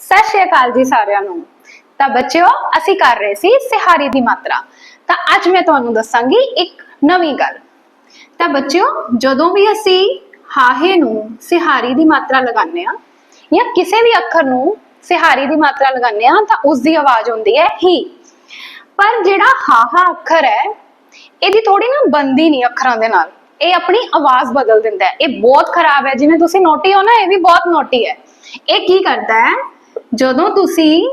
ਸਤਿ ਸ਼੍ਰੀ ਅਕਾਲ ਜੀ ਸਾਰਿਆਂ ਨੂੰ। ਤਾਂ ਬੱਚਿਓ, ਅਸੀਂ ਕਰ ਰਹੇ ਸੀ ਸਿਹਾਰੀ ਦੀ ਮਾਤਰਾ। ਤਾਂ ਅੱਜ ਮੈਂ ਤੁਹਾਨੂੰ ਦੱਸਾਂਗੀ ਇੱਕ ਨਵੀਂ ਗੱਲ। ਤਾਂ ਬੱਚਿਓ, ਜਦੋਂ ਵੀ ਅਸੀਂ ਹਾਹੇ ਨੂੰ ਸਿਹਾਰੀ ਦੀ ਮਾਤਰਾ ਲਗਾਉਂਦੇ ਆ ਜਾਂ ਕਿਸੇ ਵੀ ਅੱਖਰ ਨੂੰ ਸਿਹਾਰੀ ਦੀ ਮਾਤਰਾ ਲਗਾਉਂਦੇ ਆ ਤਾਂ ਉਸ ਦੀ ਆਵਾਜ਼ ਹੁੰਦੀ ਹੈ ਹੀ। ਪਰ ਜਿਹੜਾ ਹਾਹਾ ਅੱਖਰ ਹੈ, ਇਹਦੀ ਥੋੜੀ ਨਾ ਬੰਦੀ ਨਹੀਂ ਅੱਖਰਾਂ ਦੇ ਨਾਲ। ਇਹ ਆਪਣੀ ਆਵਾਜ਼ ਬਦਲ ਦਿੰਦਾ ਹੈ। ਇਹ ਬਹੁਤ ਖਰਾਬ ਹੈ। ਜਿਵੇਂ ਤੁਸੀਂ ਨੋਟੀ ਹੋ ਨਾ, ਇਹ ਵੀ ਬਹੁਤ ਨੋਟੀ ਹੈ। ਇਹ ਕੀ ਕਰਦਾ ਹੈ? ਜਦੋਂ ਤੁਸੀਂ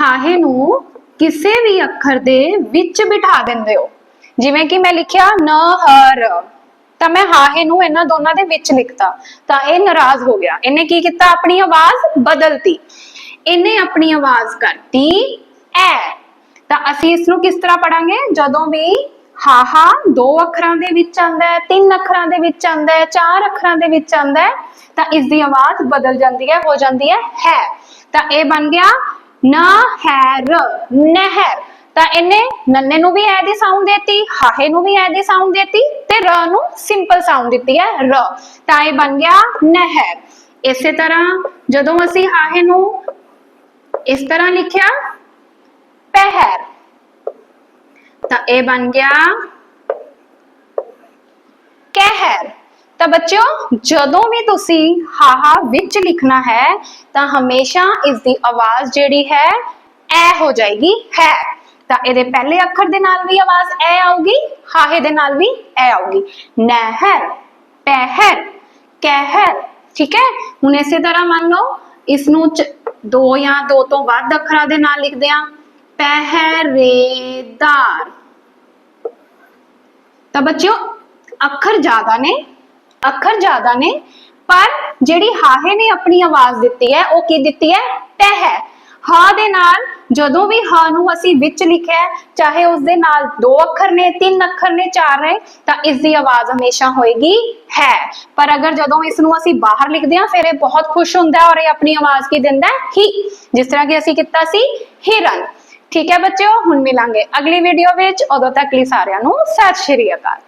ਹਾਹੇ ਨੂੰ ਕਿਸੇ ਵੀ ਅੱਖਰ ਦੇ ਵਿੱਚ ਬਿਠਾ ਦਿੰਦੇ ਹੋ, ਜਿਵੇਂ ਕਿ ਮੈਂ ਲਿਖਿਆ ਨਹਰ ਤਾਂ ਮੈਂ ਹਾਹੇ ਨੂੰ ਇਹਨਾਂ ਦੋਨਾਂ ਦੇ ਵਿੱਚ ਲਿਖਤਾ, ਤਾਂ ਇਹ ਨਾਰਾਜ਼ ਹੋ ਗਿਆ। ਇਹਨੇ ਕੀ ਕੀਤਾ? ਆਪਣੀ ਆਵਾਜ਼ ਬਦਲਤੀ। ਇਹਨੇ ਆਪਣੀ ਆਵਾਜ਼ ਕਰਤੀ, ਐ। ਤਾਂ ਅਸੀਂ ਇਸ ਨੂੰ ਕਿਸ ਤਰ੍ਹਾਂ ਪੜਾਂਗੇ ਜਦੋਂ ਵੀ ਹਾਹਾ, ਦੋ ਅੱਖਰਾਂ ਦੇ ਵਿੱਚ ਆਂਦਾ ਹੈ, ਤਿੰਨ ਅੱਖਰਾਂ ਦੇ ਵਿੱਚ ਆਂਦਾ ਹੈ, ਚਾਰ ਅੱਖਰਾਂ ਦੇ ਵਿੱਚ ਆਂਦਾ ਹੈ, ਤਾਂ ਇਸ ਦੀ ਆਵਾਜ਼ ਬਦਲ ਜਾਂਦੀ ਹੈ, ਹੋ ਜਾਂਦੀ ਹੈ ਹੈ। ਤਾਂ ਇਹ ਬਣ ਗਿਆ, ਨਹਿਰ ਨਹਿਰ। ਤਾਂ ਇਹਨੇ ਨੰਨੇ ਨੂੰ ਵੀ ਐ ਦੀ ਸਾਊਂਡ ਦੇਤੀ, ਹਾਹੇ ਨੂੰ ਵੀ ਐ ਦੀ ਸਾਊਂਡ ਦੇਤੀ ਤੇ ਰ ਨੂੰ ਸਿੰਪਲ ਸਾਊਂਡ ਦਿੱਤੀ ਹੈ, ਰ। ਤਾਂ ਇਹ ਬਣ ਗਿਆ ਨਹਿਰ। ਇਸੇ ਤਰ੍ਹਾਂ ਜਦੋਂ ਅਸੀਂ ਹਾਹੇ ਨੂੰ ਇਸ ਤਰ੍ਹਾਂ ਲਿਖਿਆ, ਪਹਿਰ। ਤਾਂ ਇਹ ਬਣ ਗਿਆ ਕਹਿਰ। ਤਾਂ ਬੱਚਿਓ, ਜਦੋਂ ਵੀ ਤੁਸੀਂ ਹਾਹਾ ਵਿੱਚ ਲਿਖਣਾ ਹੈ, ਤਾਂ ਹਮੇਸ਼ਾ ਇਸ ਦੀ ਆਵਾਜ਼ ਜਿਹੜੀ ਹੈ, ਐ ਹੋ ਜਾਏਗੀ, ਹੈ। ਤਾਂ ਇਹਦੇ ਪਹਿਲੇ ਅੱਖਰ ਦੇ ਨਾਲ ਵੀ ਆਵਾਜ਼ ਐ ਆਊਗੀ, ਹਾਹੇ ਦੇ ਨਾਲ ਵੀ ਐ ਆਊਗੀ। ਨਹਿਰ, ਪਹਿਰ, ਕਹਿਰ, ਠੀਕ ਹੈ? ਹੁਣ ਇਸੇ ਤਰ੍ਹਾਂ ਮੰਨ ਲਓ ਇਸ ਨੂੰ ਦੋ ਜਾਂ ਦੋ ਤੋਂ ਵੱਧ ਅੱਖਰਾਂ ਦੇ ਨਾਲ ਲਿਖਦੇ ਆ ਪਹਿਰੇਦਾਰ ਤਾਂ ਬੱਚਿਓ, ਅੱਖਰ ਜ਼ਿਆਦਾ ਨੇ, ਅੱਖਰ ਜ਼ਿਆਦਾ ਨੇ, ਪਰ ਜਿਹੜੀ ਹਾਹੇ ਨੇ ਆਪਣੀ ਆਵਾਜ਼ ਦਿੱਤੀ ਹੈ, ਉਹ ਕੀ ਦਿੱਤੀ ਹੈ? ਟਹਿ ਹੈ। ਹਾ ਦੇ ਨਾਲ ਜਦੋਂ ਵੀ ਹਾ ਨੂੰ ਅਸੀਂ ਵਿੱਚ ਲਿਖਿਆ ਚਾਹੇ ਉਸ ਦੇ ਨਾਲ ਦੋ ਅੱਖਰ ਨੇ, ਤਿੰਨ ਅੱਖਰ ਨੇ, ਚਾਰ ਨੇ, ਤਾਂ ਇਸ ਦੀ ਆਵਾਜ਼ ਹਮੇਸ਼ਾ ਹੋਏਗੀ ਹੈ। ਪਰ ਅਗਰ ਜਦੋਂ ਇਸ ਨੂੰ ਅਸੀਂ ਬਾਹਰ ਲਿਖਦੇ ਹਾਂ, ਫਿਰ ਇਹ ਬਹੁਤ ਖੁਸ਼ ਹੁੰਦਾ ਔਰ ਇਹ ਆਪਣੀ ਆਵਾਜ਼ ਕੀ ਦਿੰਦਾ ਹੈ? ਹੀ। ਜਿਸ ਤਰ੍ਹਾਂ ਕਿ ਅਸੀਂ ਕੀਤਾ ਸੀ, ਹਿਰਨ। ਠੀਕ ਹੈ ਬੱਚਿਓ, ਹੁਣ ਮਿਲਾਂਗੇ ਅਗਲੀ ਵੀਡੀਓ ਵਿੱਚ। ਉਦੋਂ ਤੱਕ ਲਈ ਸਾਰਿਆਂ ਨੂੰ ਸਤਿ ਸ਼੍ਰੀ ਅਕਾਲ।